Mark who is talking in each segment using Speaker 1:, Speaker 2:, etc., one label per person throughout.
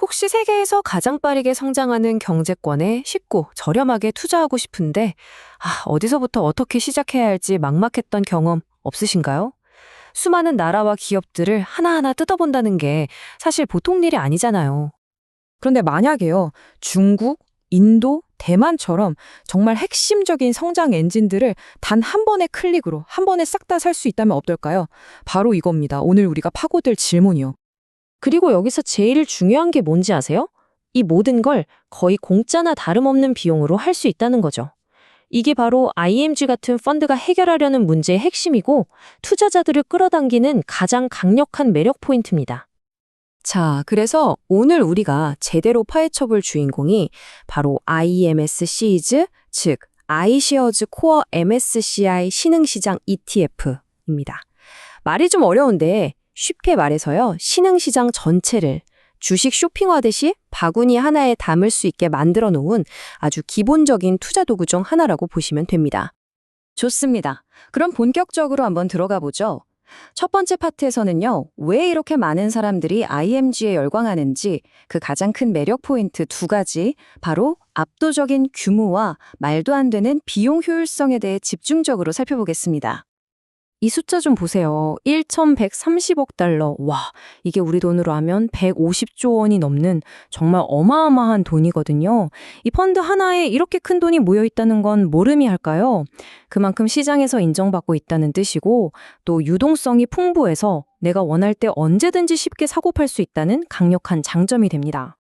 Speaker 1: 혹시 세계에서 가장 빠르게 성장하는 경제권에 쉽고 저렴하게 투자하고 싶은데, 아, 어디서부터 어떻게 시작해야 할지 막막했던 경험 없으신가요? 수많은 나라와 기업들을 하나하나 뜯어본다는 게 사실 보통 일이 아니잖아요.
Speaker 2: 그런데 만약에요, 중국, 인도, 대만처럼 정말 핵심적인 성장 엔진들을 단 한 번의 클릭으로 한 번에 싹 다 살 수 있다면 어떨까요? 바로 이겁니다. 오늘 우리가 파고들 질문이요.
Speaker 1: 그리고 여기서 제일 중요한 게 뭔지 아세요? 이 모든 걸 거의 공짜나 다름없는 비용으로 할 수 있다는 거죠. 이게 바로 IMG 같은 펀드가 해결하려는 문제의 핵심이고 투자자들을 끌어당기는 가장 강력한 매력 포인트입니다. 자, 그래서 오늘 우리가 제대로 파헤쳐볼 주인공이 바로 IMS 시즈, 즉 iShares 코어 MSCI 신흥시장 ETF입니다. 말이 좀 어려운데 쉽게 말해서요. 신흥시장 전체를 주식 쇼핑하듯이 바구니 하나에 담을 수 있게 만들어 놓은 아주 기본적인 투자 도구 중 하나라고 보시면 됩니다. 좋습니다. 그럼 본격적으로 한번 들어가 보죠. 첫 번째 파트에서는요, 왜 이렇게 많은 사람들이 IMG에 열광하는지 그 가장 큰 매력 포인트 두 가지, 바로 압도적인 규모와 말도 안 되는 비용 효율성에 대해 집중적으로 살펴보겠습니다. 이 숫자 좀 보세요. 1,130억 달러. 와, 이게 우리 돈으로 하면 150조 원이 넘는 정말 어마어마한 돈이거든요. 이 펀드 하나에 이렇게 큰 돈이 모여 있다는 건 모름이 할까요? 그만큼 시장에서 인정받고 있다는 뜻이고 또 유동성이 풍부해서 내가 원할 때 언제든지 쉽게 사고 팔 수 있다는 강력한 장점이 됩니다.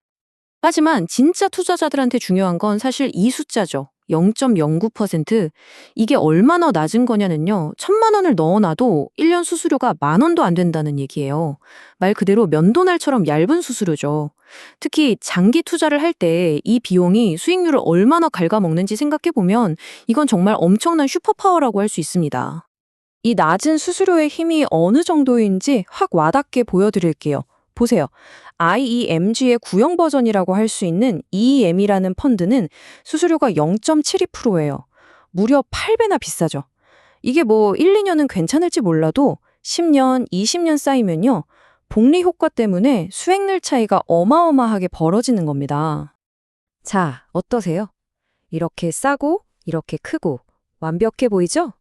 Speaker 1: 하지만 진짜 투자자들한테 중요한 건 사실 이 숫자죠. 0.09%. 이게 얼마나 낮은 거냐는요. 천만 원을 넣어놔도 1년 수수료가 만 원도 안 된다는 얘기예요. 말 그대로 면도날처럼 얇은 수수료죠. 특히 장기 투자를 할 때 이 비용이 수익률을 얼마나 갉아먹는지 생각해보면 이건 정말 엄청난 슈퍼파워라고 할 수 있습니다. 이 낮은 수수료의 힘이 어느 정도인지 확 와닿게 보여드릴게요. 보세요. IEMG의 구형 버전이라고 할 수 있는 EEM이라는 펀드는 수수료가 0.72%예요. 무려 8배나 비싸죠. 이게 뭐 1, 2년은 괜찮을지 몰라도 10년, 20년 쌓이면요. 복리 효과 때문에 수익률 차이가 어마어마하게 벌어지는 겁니다. 자, 어떠세요? 이렇게 싸고, 이렇게 크고, 완벽해 보이죠?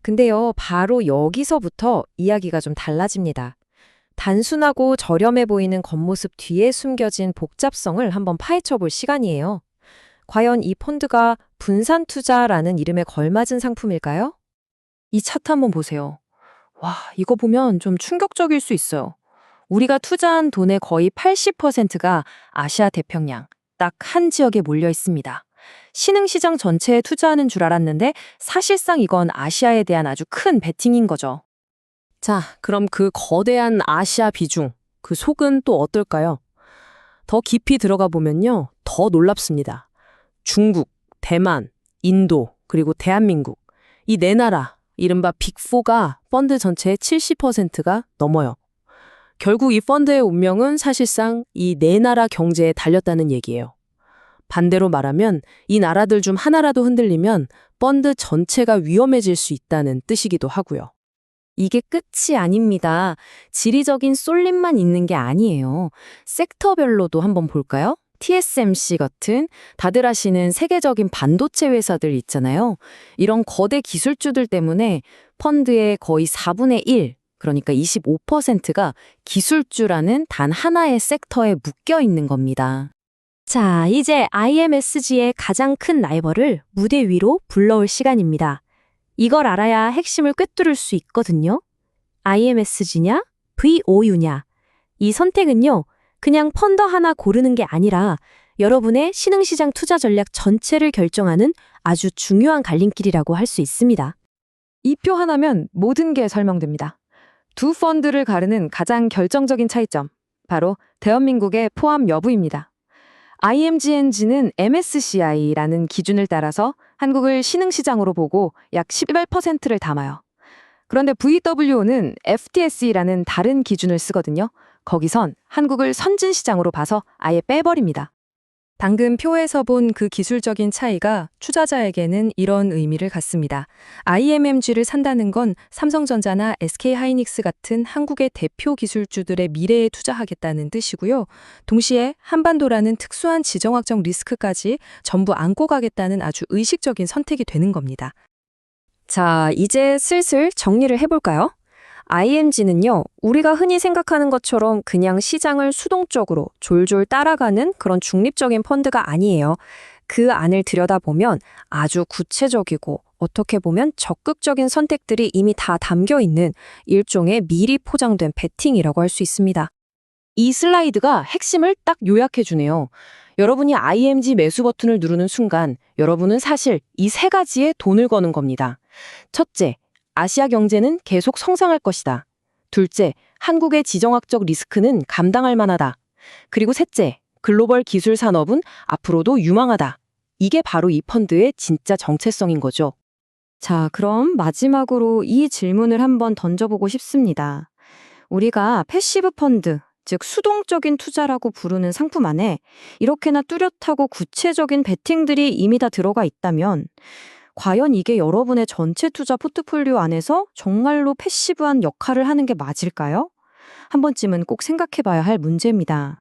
Speaker 1: 근데요, 바로 여기서부터 이야기가 좀 달라집니다. 단순하고 저렴해 보이는 겉모습 뒤에 숨겨진 복잡성을 한번 파헤쳐 볼 시간이에요. 과연 이 펀드가 분산 투자라는 이름에 걸맞은 상품일까요? 이 차트 한번 보세요. 와, 이거 보면 좀 충격적일 수 있어요. 우리가 투자한 돈의 거의 80%가 아시아 태평양, 딱 한 지역에 몰려 있습니다. 신흥시장 전체에 투자하는 줄 알았는데 사실상 이건 아시아에 대한 아주 큰 베팅인 거죠. 자, 그럼 그 거대한 아시아 비중, 그 속은 또 어떨까요? 더 깊이 들어가 보면요, 더 놀랍습니다. 중국, 대만, 인도, 그리고 대한민국. 이 네 나라, 이른바 빅4가 펀드 전체의 70%가 넘어요. 결국 이 펀드의 운명은 사실상 이 네 나라 경제에 달렸다는 얘기예요. 반대로 말하면 이 나라들 중 하나라도 흔들리면 펀드 전체가 위험해질 수 있다는 뜻이기도 하고요. 이게 끝이 아닙니다. 지리적인 쏠림만 있는 게 아니에요. 섹터별로도 한번 볼까요? TSMC 같은 다들 아시는 세계적인 반도체 회사들 있잖아요. 이런 거대 기술주들 때문에 펀드의 거의 4분의 1, 그러니까 25%가 기술주라는 단 하나의 섹터에 묶여 있는 겁니다. 자, 이제 IMSG의 가장 큰 라이벌을 무대 위로 불러올 시간입니다. 이걸 알아야 핵심을 꿰뚫을 수 있거든요. IMSG냐? VOU냐? 이 선택은요, 그냥 펀더 하나 고르는 게 아니라 여러분의 신흥시장 투자 전략 전체를 결정하는 아주 중요한 갈림길이라고 할 수 있습니다.
Speaker 2: 이 표 하나면 모든 게 설명됩니다. 두 펀드를 가르는 가장 결정적인 차이점, 바로 대한민국의 포함 여부입니다. IMGNG는 MSCI라는 기준을 따라서 한국을 신흥시장으로 보고 약 11%를 담아요. 그런데 VWO는 FTSE라는 다른 기준을 쓰거든요. 거기선 한국을 선진시장으로 봐서 아예 빼버립니다. 방금 표에서 본 그 기술적인 차이가 투자자에게는 이런 의미를 갖습니다. IMMG를 산다는 건 삼성전자나 SK하이닉스 같은 한국의 대표 기술주들의 미래에 투자하겠다는 뜻이고요. 동시에 한반도라는 특수한 지정학적 리스크까지 전부 안고 가겠다는 아주 의식적인 선택이 되는 겁니다.
Speaker 1: 자, 이제 슬슬 정리를 해볼까요? IMG는요, 우리가 흔히 생각하는 것처럼 그냥 시장을 수동적으로 졸졸 따라가는 그런 중립적인 펀드가 아니에요. 그 안을 들여다보면 아주 구체적이고 어떻게 보면 적극적인 선택들이 이미 다 담겨 있는 일종의 미리 포장된 베팅이라고 할 수 있습니다. 이 슬라이드가 핵심을 딱 요약해 주네요. 여러분이 IMG 매수 버튼을 누르는 순간 여러분은 사실 이 세 가지에 돈을 거는 겁니다. 첫째, 아시아 경제는 계속 성장할 것이다. 둘째, 한국의 지정학적 리스크는 감당할 만하다. 그리고 셋째, 글로벌 기술 산업은 앞으로도 유망하다. 이게 바로 이 펀드의 진짜 정체성인 거죠.
Speaker 3: 자, 그럼 마지막으로 이 질문을 한번 던져보고 싶습니다. 우리가 패시브 펀드, 즉 수동적인 투자라고 부르는 상품 안에 이렇게나 뚜렷하고 구체적인 베팅들이 이미 다 들어가 있다면 과연 이게 여러분의 전체 투자 포트폴리오 안에서 정말로 패시브한 역할을 하는 게 맞을까요? 한 번쯤은 꼭 생각해 봐야 할 문제입니다.